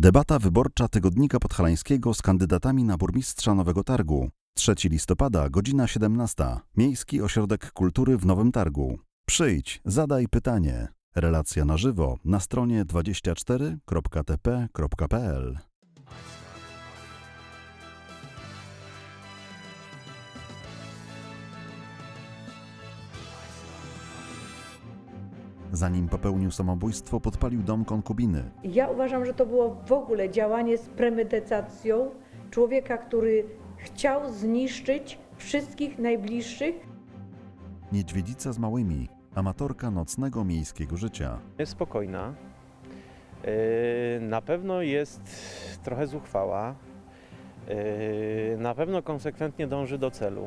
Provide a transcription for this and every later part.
Debata wyborcza Tygodnika Podhalańskiego z kandydatami na burmistrza Nowego Targu. 3 listopada, godzina 17. Miejski Ośrodek Kultury w Nowym Targu. Przyjdź, zadaj pytanie. Relacja na żywo na stronie 24.tp.pl. Zanim popełnił samobójstwo, podpalił dom konkubiny. Ja uważam, że to było w ogóle działanie z premedytacją człowieka, który chciał zniszczyć wszystkich najbliższych. Niedźwiedzica z małymi, amatorka nocnego miejskiego życia. Jest spokojna. Yy, Na pewno jest trochę zuchwała. Yy, Na pewno konsekwentnie dąży do celu,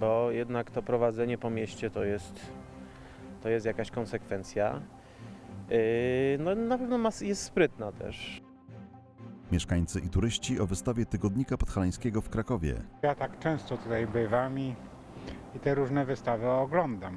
bo jednak to prowadzenie po mieście to jest, to jest jakaś konsekwencja. Yy, No, na pewno jest sprytna też. Mieszkańcy i turyści o wystawie Tygodnika Podhalańskiego w Krakowie. Ja tak często tutaj bywam i, i te różne wystawy oglądam.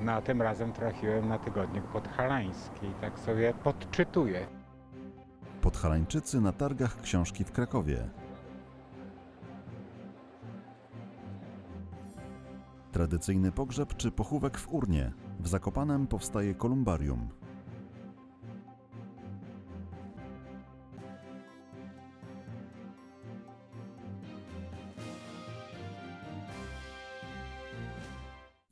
No a tym razem trafiłem na tygodnik podhalański i tak sobie podczytuję. Podhalańczycy na targach książki w Krakowie. Tradycyjny pogrzeb czy pochówek w urnie. W Zakopanem powstaje kolumbarium.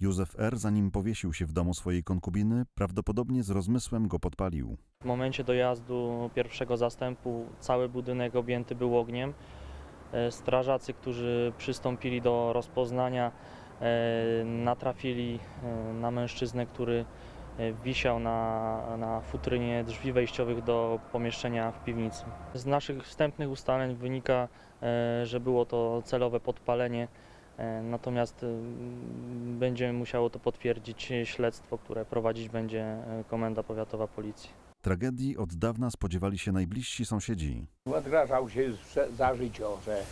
Józef R., zanim powiesił się w domu swojej konkubiny, prawdopodobnie z rozmysłem go podpalił. W momencie dojazdu pierwszego zastępu cały budynek objęty był ogniem. E, Strażacy, którzy przystąpili do rozpoznania, natrafili e, na mężczyznę, który e, wisiał na, na futrynie drzwi wejściowych do pomieszczenia w piwnicy. Z naszych wstępnych ustaleń wynika, e, że było to celowe podpalenie, e, natomiast e, będzie musiało to potwierdzić śledztwo, które prowadzić będzie e, Komenda Powiatowa Policji. Tragedii od dawna spodziewali się najbliżsi sąsiedzi. Odrażał się za życia, że,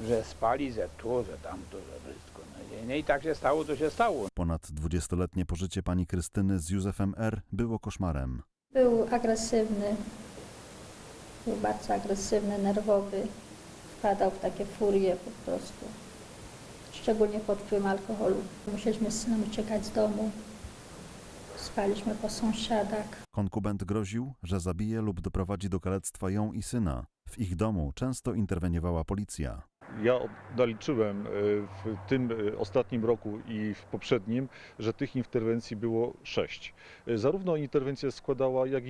że spali, że to, że tamto, że wszystko. No, nie? I tak się stało, to się stało. Ponad 20-letnie pożycie pani Krystyny z Józefem R. było koszmarem. Był agresywny, był bardzo agresywny, nerwowy, wpadał w takie furie po prostu, szczególnie pod wpływem alkoholu. Musieliśmy z synem uciekać z domu, spaliśmy po sąsiadach. Konkubent groził, że zabije lub doprowadzi do kalectwa ją i syna. W ich domu często interweniowała policja. Ja naliczyłem e, w tym e, ostatnim roku i w poprzednim, że tych interwencji było sześć. E, Zarówno interwencje składała jak,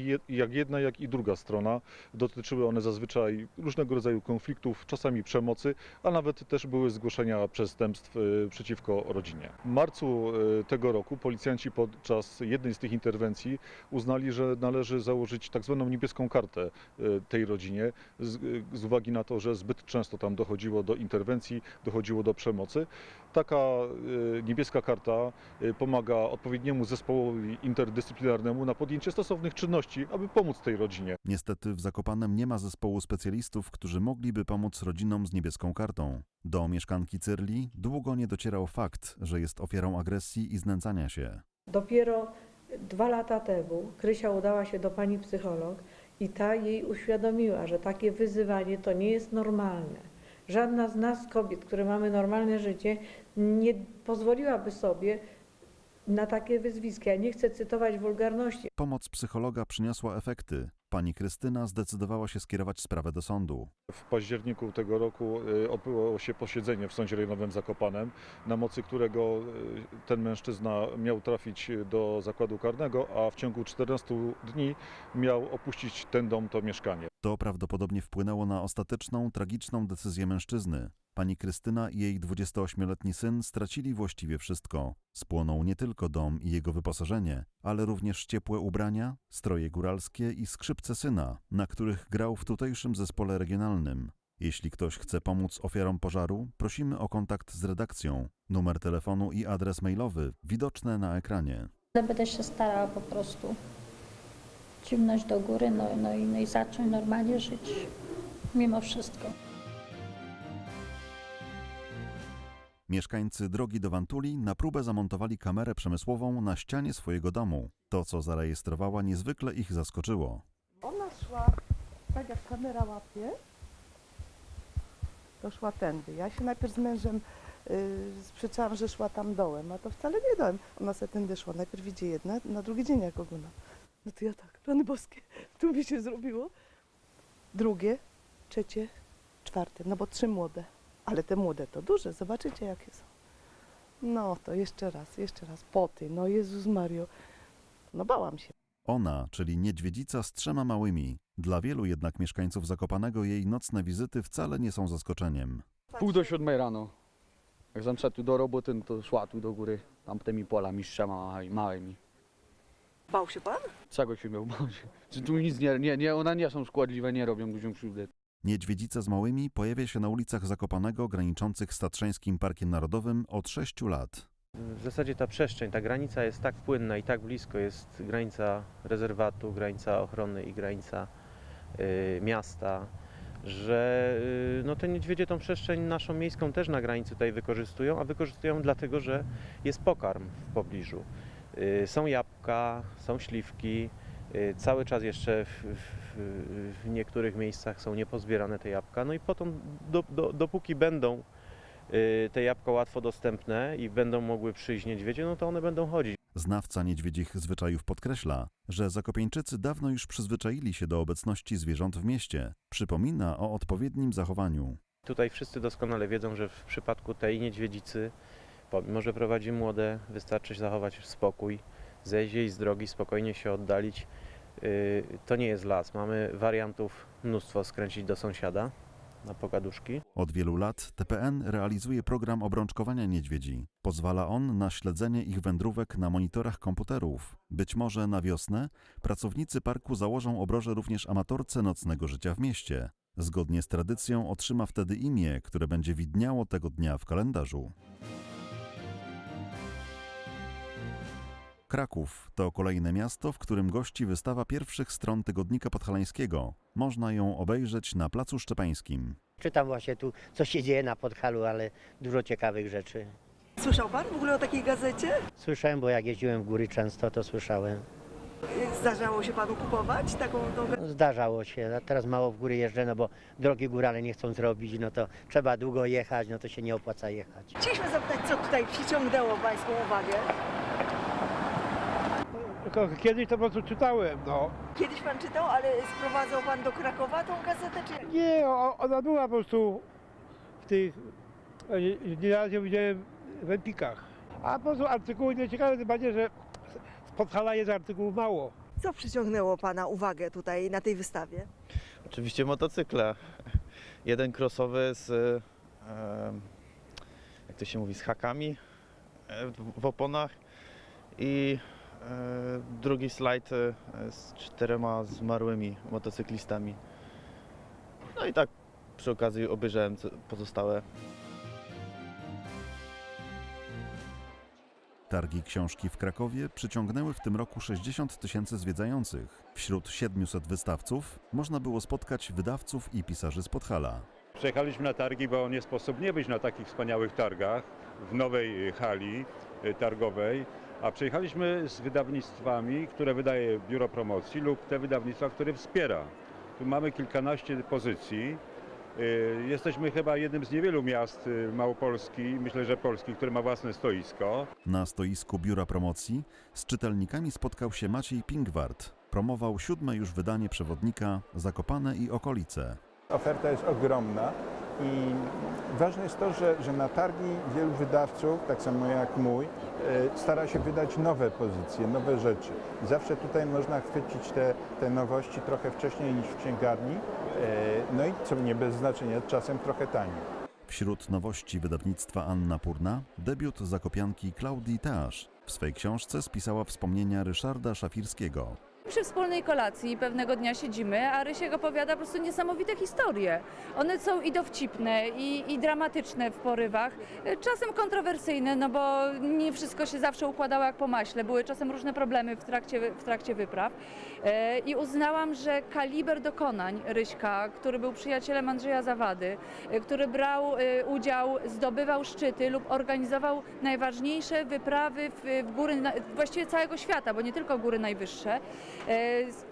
jedna, jak i druga strona. Dotyczyły one zazwyczaj różnego rodzaju konfliktów, czasami przemocy, a nawet też były zgłoszenia przestępstw przeciwko rodzinie. W marcu tego roku policjanci podczas jednej z tych interwencji uznali, że należy założyć tak zwaną niebieską kartę tej rodzinie z, z uwagi na to, że zbyt często tam dochodziło do interwencji, dochodziło do przemocy. Taka e, niebieska karta e, pomaga odpowiedniemu zespołowi interdyscyplinarnemu na podjęcie stosownych czynności, aby pomóc tej rodzinie. Niestety w Zakopanem nie ma zespołu specjalistów, którzy mogliby pomóc rodzinom z niebieską kartą. Do mieszkanki Cyrli długo nie docierał fakt, że jest ofiarą agresji i znęcania się. Dopiero dwa lata temu Krysia udała się do pani psycholog i ta jej uświadomiła, że takie wyzywanie to nie jest normalne. Żadna z nas, kobiet, które mamy normalne życie, nie pozwoliłaby sobie na takie wyzwiska. Ja nie chcę cytować wulgarności, Pomoc psychologa przyniosła efekty. Pani Krystyna zdecydowała się skierować sprawę do sądu. W październiku tego roku e, odbyło się posiedzenie w Sądzie Rejonowym Zakopanem, na mocy którego e, ten mężczyzna miał trafić do zakładu karnego, a w ciągu 14 dni miał opuścić ten dom, to mieszkanie. To prawdopodobnie wpłynęło na ostateczną, tragiczną decyzję mężczyzny. Pani Krystyna i jej 28-letni syn stracili właściwie wszystko. Spłonął nie tylko dom i jego wyposażenie, ale również ciepłe ubrania, stroje góralskie i skrzypce syna, na których grał w tutejszym zespole regionalnym. Jeśli ktoś chce pomóc ofiarom pożaru, prosimy o kontakt z redakcją. Numer telefonu i adres mailowy widoczne na ekranie. Będę się starała po prostu ciemność do góry, no, no, i, no i zacząć normalnie żyć, mimo wszystko. Mieszkańcy drogi do Wantuli na próbę zamontowali kamerę przemysłową na ścianie swojego domu. To, co zarejestrowała, niezwykle ich zaskoczyło. Ona szła tak jak kamera łapie, to szła tędy. Ja się najpierw z mężem y, sprzeczałam, że szła tam dołem, a to wcale nie dołem. Ona sobie tędy szła. Najpierw idzie jedna, na drugi dzień jak oglądam. No to ja tak, rany boskie, tu mi się zrobiło. Drugie, trzecie, czwarte, no bo trzy młode. Ale te młode to duże, zobaczycie jakie są. No to jeszcze raz, jeszcze raz, poty, no Jezus Mario. No bałam się. Ona, czyli niedźwiedzica z trzema małymi. Dla wielu jednak mieszkańców Zakopanego jej nocne wizyty wcale nie są zaskoczeniem. Pół do siódmej rano. Jak sam szedł tu do roboty, no to szła tu do góry, tamtymi polami z trzema małymi. Bał się pan? Czego się miał bać? Czy tu nic nie, nie, nie, one nie są szkodliwe, nie robią ludziom krzywdy. Niedźwiedzica z małymi pojawia się na ulicach Zakopanego graniczących z Tatrzańskim Parkiem Narodowym od 6 lat. W zasadzie ta przestrzeń, ta granica jest tak płynna i tak blisko jest granica rezerwatu, granica ochrony i granica y, miasta, że y, no te niedźwiedzie tą przestrzeń naszą miejską też na granicy tutaj wykorzystują, a wykorzystują dlatego, że jest pokarm w pobliżu. Y, są jabłka, są śliwki, y, cały czas jeszcze w, w, w niektórych miejscach są niepozbierane te jabłka, no i potem do, do, dopóki będą y, te jabłka łatwo dostępne i będą mogły przyjść niedźwiedzie, no to one będą chodzić. Znawca niedźwiedzich zwyczajów podkreśla, że zakopieńczycy dawno już przyzwyczaili się do obecności zwierząt w mieście. Przypomina o odpowiednim zachowaniu. Tutaj wszyscy doskonale wiedzą, że w przypadku tej niedźwiedzicy, pomimo że prowadzi młode, wystarczy zachować spokój, zejść jej z drogi, spokojnie się oddalić. Y, To nie jest las. Mamy wariantów mnóstwo skręcić do sąsiada na pogaduszki. Od wielu lat TPN realizuje program obrączkowania niedźwiedzi. Pozwala on na śledzenie ich wędrówek na monitorach komputerów. Być może na wiosnę pracownicy parku założą obroże również amatorce nocnego życia w mieście. Zgodnie z tradycją otrzyma wtedy imię, które będzie widniało tego dnia w kalendarzu. Kraków to kolejne miasto, w którym gości wystawa pierwszych stron tygodnika podhalańskiego. Można ją obejrzeć na Placu Szczepańskim. Czytam właśnie tu, co się dzieje na Podhalu, ale dużo ciekawych rzeczy. Słyszał pan w ogóle o takiej gazecie? Słyszałem, bo jak jeździłem w góry często, to słyszałem. Zdarzało się panu kupować taką tą Zdarzało się, a teraz mało w góry jeżdżę, no bo drogi górale nie chcą zrobić, no to trzeba długo jechać, no to się nie opłaca jechać. Chcieliśmy zapytać, co tutaj przyciągnęło pańską uwagę. Kiedyś to po prostu czytałem, no. Kiedyś pan czytał, ale sprowadzał pan do Krakowa tą gazetę, czy? Nie, o- ona była po prostu w tych, nieraz ją widziałem w Empikach. A po prostu artykuły nie ciekawe, tym bardziej, że z Podhala jest artykułów mało. Co przyciągnęło pana uwagę tutaj na tej wystawie? Oczywiście motocykle. Jeden crossowy z, e, jak to się mówi, z hakami e, w, w oponach i drugi slajd e, z czterema zmarłymi motocyklistami. No i tak przy okazji obejrzałem pozostałe Targi książki w Krakowie przyciągnęły w tym roku 60 tysięcy zwiedzających. Wśród 700 wystawców można było spotkać wydawców i pisarzy z Podhala. Przyjechaliśmy na targi, bo nie sposób nie być na takich wspaniałych targach w nowej y, hali targowej, a przyjechaliśmy z wydawnictwami, które wydaje biuro promocji lub te wydawnictwa, które wspiera. Tu mamy kilkanaście pozycji. Y, Jesteśmy chyba jednym z niewielu miast y, Małopolski, myślę, że Polski, które ma własne stoisko. Na stoisku biura promocji z czytelnikami spotkał się Maciej Pingwart. Promował siódme już wydanie przewodnika Zakopane i okolice. Oferta jest ogromna i ważne jest to, że, że na targi wielu wydawców, tak samo jak mój, e, stara się wydać nowe pozycje, nowe rzeczy. Zawsze tutaj można chwycić te, te nowości trochę wcześniej niż w księgarni, e, no i co nie bez znaczenia, czasem trochę taniej. Wśród nowości wydawnictwa Anna Purna debiut zakopianki Klaudii Teasz. W swej książce spisała wspomnienia Ryszarda Szafirskiego. Przy wspólnej kolacji pewnego dnia siedzimy, a Rysiek opowiada po prostu niesamowite historie. One są i dowcipne, i, i dramatyczne w porywach, czasem kontrowersyjne, no bo nie wszystko się zawsze układało jak po maśle. Były czasem różne problemy w trakcie, w trakcie wypraw. E, I uznałam, że kaliber dokonań Ryśka, który był przyjacielem Andrzeja Zawady, e, który brał e, udział, zdobywał szczyty lub organizował najważniejsze wyprawy w, w góry, właściwie całego świata, bo nie tylko góry najwyższe,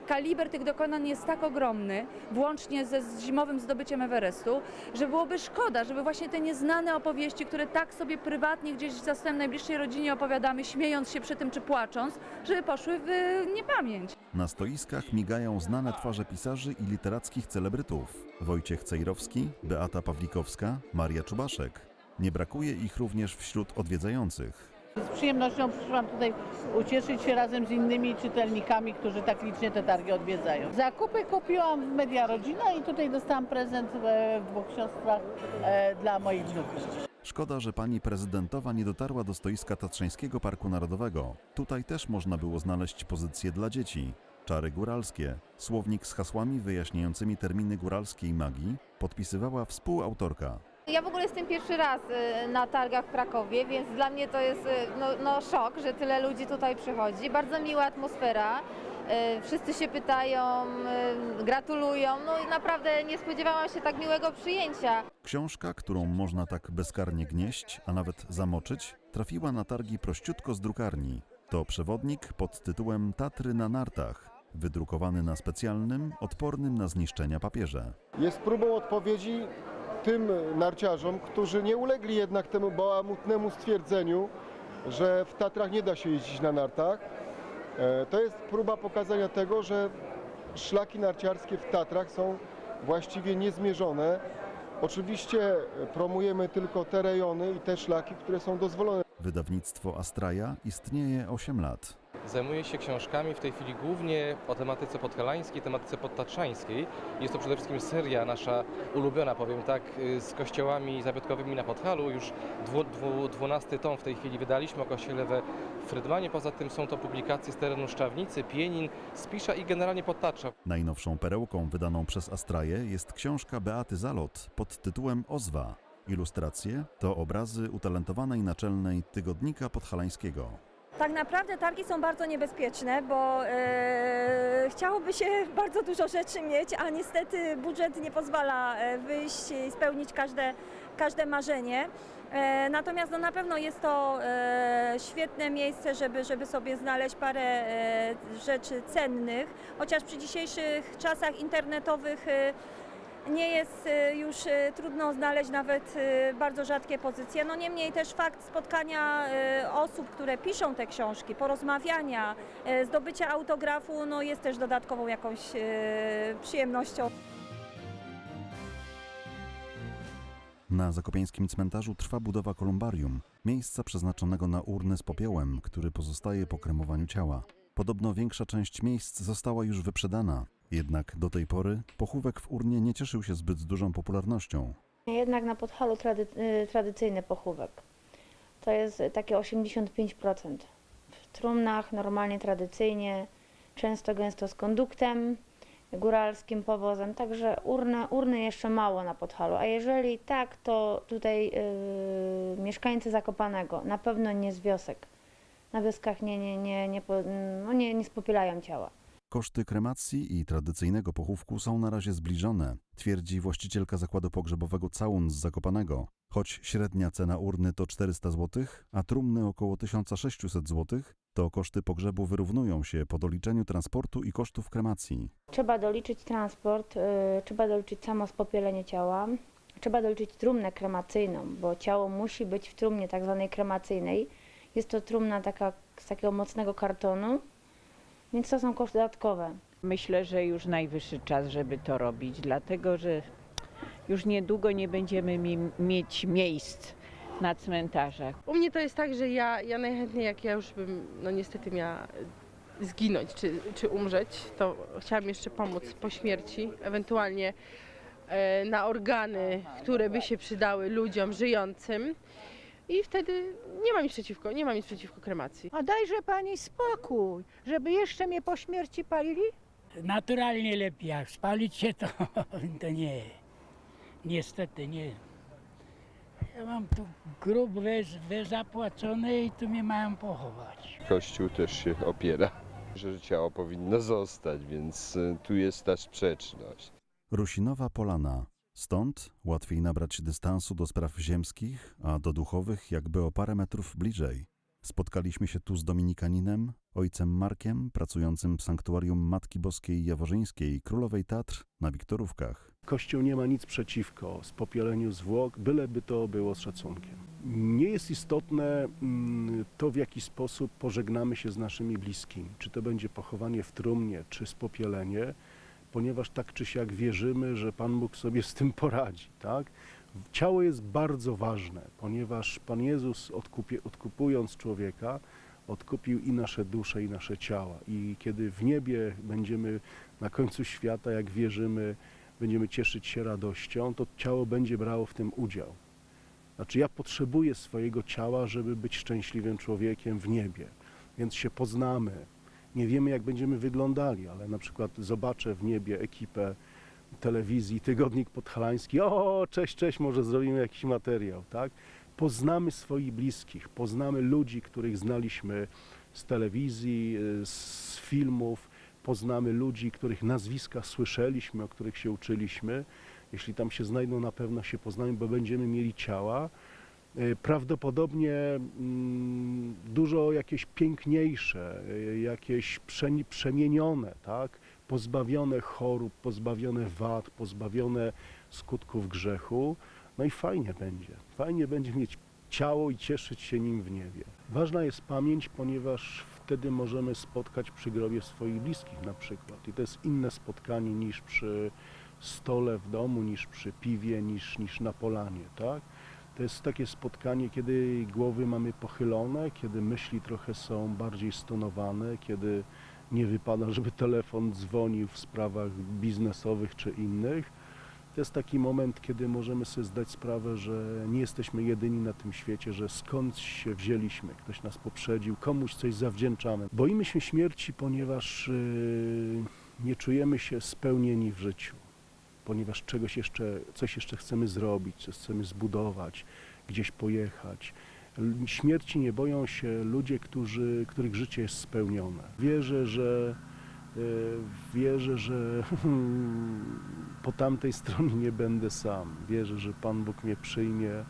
kaliber tych dokonań jest tak ogromny, włącznie ze zimowym zdobyciem Everestu, że byłoby szkoda, żeby właśnie te nieznane opowieści, które tak sobie prywatnie gdzieś za swoim najbliższej rodzinie opowiadamy, śmiejąc się przy tym czy płacząc, żeby poszły w niepamięć. Na stoiskach migają znane twarze pisarzy i literackich celebrytów. Wojciech Cejrowski, Beata Pawlikowska, Maria Czubaszek. Nie brakuje ich również wśród odwiedzających. Z przyjemnością przyszłam tutaj ucieszyć się razem z innymi czytelnikami, którzy tak licznie te targi odwiedzają. Zakupy kupiłam w Media Rodzina i tutaj dostałam prezent w, w dwóch siostrach e, dla moich wnuków. Szkoda, że pani prezydentowa nie dotarła do stoiska Tatrzańskiego Parku Narodowego. Tutaj też można było znaleźć pozycje dla dzieci. Czary góralskie, słownik z hasłami wyjaśniającymi terminy góralskiej magii, podpisywała współautorka. Ja w ogóle jestem pierwszy raz y, na targach w Krakowie, więc dla mnie to jest y, no, no, szok, że tyle ludzi tutaj przychodzi. Bardzo miła atmosfera. y, Wszyscy się pytają, gratulują. No i naprawdę nie spodziewałam się tak miłego przyjęcia. Książka, którą można tak bezkarnie gnieść, a nawet zamoczyć, trafiła na targi prościutko z drukarni. To przewodnik pod tytułem Tatry na nartach, wydrukowany na specjalnym, odpornym na zniszczenia papierze. jest próbą odpowiedzi tym narciarzom, którzy nie ulegli jednak temu bałamutnemu stwierdzeniu, że w Tatrach nie da się jeździć na nartach. E, To jest próba pokazania tego, że szlaki narciarskie w Tatrach są właściwie niezmierzone. Oczywiście promujemy tylko te rejony i te szlaki, które są dozwolone. Wydawnictwo Astraja istnieje 8 lat. Zajmuję się książkami w tej chwili głównie o tematyce podhalańskiej, tematyce podtatrzańskiej. Jest to przede wszystkim seria nasza ulubiona, powiem tak, y, z kościołami zabytkowymi na Podhalu. Już dwu, dwu, 12 tom w tej chwili wydaliśmy o kościele we Frydmanie. Poza tym są to publikacje z terenu Szczawnicy, Pienin, Spisza i generalnie Podtatrza. Najnowszą perełką wydaną przez Astraję jest książka Beaty Zalot pod tytułem Ozwa. Ilustracje to obrazy utalentowanej naczelnej tygodnika podhalańskiego. Tak naprawdę targi są bardzo niebezpieczne, bo e, chciałoby się bardzo dużo rzeczy mieć, a niestety budżet nie pozwala e, wyjść i spełnić każde, każde marzenie. E, natomiast no, na pewno jest to e, świetne miejsce, żeby, żeby sobie znaleźć parę e, rzeczy cennych, chociaż przy dzisiejszych czasach internetowych e, nie jest e, już e, trudno znaleźć nawet e, bardzo rzadkie pozycje. No niemniej też fakt spotkania osób, które piszą te książki, porozmawiania, zdobycia autografu, no jest też dodatkową jakąś przyjemnością. Na zakopiańskim cmentarzu trwa budowa kolumbarium, miejsca przeznaczonego na urny z popiołem, który pozostaje po kremowaniu ciała. Podobno większa część miejsc została już wyprzedana, jednak do tej pory pochówek w urnie nie cieszył się zbyt dużą popularnością. Jednak na Podhalu trady, y, tradycyjny pochówek. To jest takie 85%. W trumnach normalnie tradycyjnie, często gęsto z konduktem, góralskim powozem, także urny, urny jeszcze mało na Podhalu. A jeżeli tak, to tutaj y, mieszkańcy Zakopanego, na pewno nie z wiosek. Na wioskach nie, nie, nie, nie, no nie, nie spopilają ciała. Koszty kremacji i tradycyjnego pochówku są na razie zbliżone, twierdzi właścicielka zakładu pogrzebowego Całun z Zakopanego. Choć średnia cena urny to 400 zł, a trumny około 1600 zł, to koszty pogrzebu wyrównują się po doliczeniu transportu i kosztów kremacji. Trzeba doliczyć transport, y, trzeba doliczyć samo spopielenie ciała, trzeba doliczyć trumnę kremacyjną, bo ciało musi być w trumnie tak zwanej kremacyjnej. Jest to trumna taka z takiego mocnego kartonu, więc to są koszty dodatkowe. Myślę, że już najwyższy czas, żeby to robić, dlatego że już niedługo nie będziemy mi mieć miejsc na cmentarzach. U mnie to jest tak, że ja, ja najchętniej, jak ja już bym, no niestety miała zginąć czy, czy umrzeć, to chciałam jeszcze pomóc po śmierci, ewentualnie e, na organy, które by się przydały ludziom żyjącym. I wtedy nie mam nic przeciwko, nie mam nic przeciwko kremacji. A dajże pani spokój, żeby jeszcze mnie po śmierci palili? Naturalnie lepiej, jak spalić się to, to nie. Niestety nie. Ja mam tu grób we, we zapłacony i tu mnie mają pochować. Kościół też się opiera, że ciało powinno zostać, więc y, tu jest ta sprzeczność. Rusinowa Polana. Stąd łatwiej nabrać dystansu do spraw ziemskich, a do duchowych jakby o parę metrów bliżej. Spotkaliśmy się tu z dominikaninem, ojcem Markiem, pracującym w sanktuarium Matki Boskiej Jaworzyńskiej Królowej Tatr na Wiktorówkach. Kościół nie ma nic przeciwko spopieleniu zwłok, byleby to było z szacunkiem. Nie jest istotne mm, to, w jaki sposób pożegnamy się z naszymi bliskimi. Czy to będzie pochowanie w trumnie, czy spopielenie, ponieważ tak czy siak wierzymy, że Pan Bóg sobie z tym poradzi. Tak? Ciało jest bardzo ważne, ponieważ Pan Jezus odkupując człowieka, odkupił i nasze dusze, i nasze ciała. I kiedy w niebie będziemy na końcu świata, jak wierzymy, będziemy cieszyć się radością, to ciało będzie brało w tym udział. Znaczy, ja potrzebuję swojego ciała, żeby być szczęśliwym człowiekiem w niebie, więc się poznamy. Nie wiemy, jak będziemy wyglądali, ale na przykład zobaczę w niebie ekipę telewizji, tygodnik podhalański, o, cześć, cześć, może zrobimy jakiś materiał, tak? Poznamy swoich bliskich, poznamy ludzi, których znaliśmy z telewizji, y, z filmów, poznamy ludzi, których nazwiska słyszeliśmy, o których się uczyliśmy. Jeśli tam się znajdą, na pewno się poznamy, bo będziemy mieli ciała. Y, Prawdopodobnie mm, dużo jakieś piękniejsze, y, jakieś przemienione, tak? pozbawione chorób, pozbawione wad, pozbawione skutków grzechu. No i fajnie będzie. Fajnie będzie mieć ciało i cieszyć się nim w niebie. Ważna jest pamięć, ponieważ wtedy możemy spotkać przy grobie swoich bliskich na przykład. I to jest inne spotkanie niż przy stole w domu, niż przy piwie, niż, niż na polanie, tak? To jest takie spotkanie, kiedy głowy mamy pochylone, kiedy myśli trochę są bardziej stonowane, kiedy nie wypada, żeby telefon dzwonił w sprawach biznesowych czy innych. To jest taki moment, kiedy możemy sobie zdać sprawę, że nie jesteśmy jedyni na tym świecie, że skąd się wzięliśmy, ktoś nas poprzedził, komuś coś zawdzięczamy. Boimy się śmierci, ponieważ yy, nie czujemy się spełnieni w życiu, ponieważ czegoś jeszcze, coś jeszcze chcemy zrobić, coś chcemy zbudować, gdzieś pojechać. Śmierci nie boją się ludzie, którzy, których życie jest spełnione. Wierzę, że y, wierzę, że po tamtej stronie nie będę sam. Wierzę, że Pan Bóg mnie przyjmie,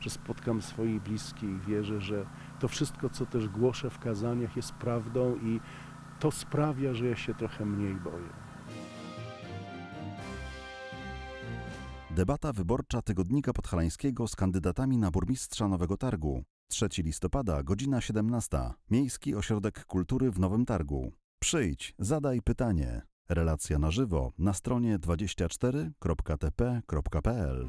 że spotkam swoich bliskich. Wierzę, że to wszystko, co też głoszę w kazaniach, jest prawdą i to sprawia, że ja się trochę mniej boję. Debata wyborcza Tygodnika Podhalańskiego z kandydatami na burmistrza Nowego Targu. 3 listopada, godzina 17. Miejski Ośrodek Kultury w Nowym Targu. Przyjdź, zadaj pytanie. Relacja na żywo na stronie 24.tp.pl.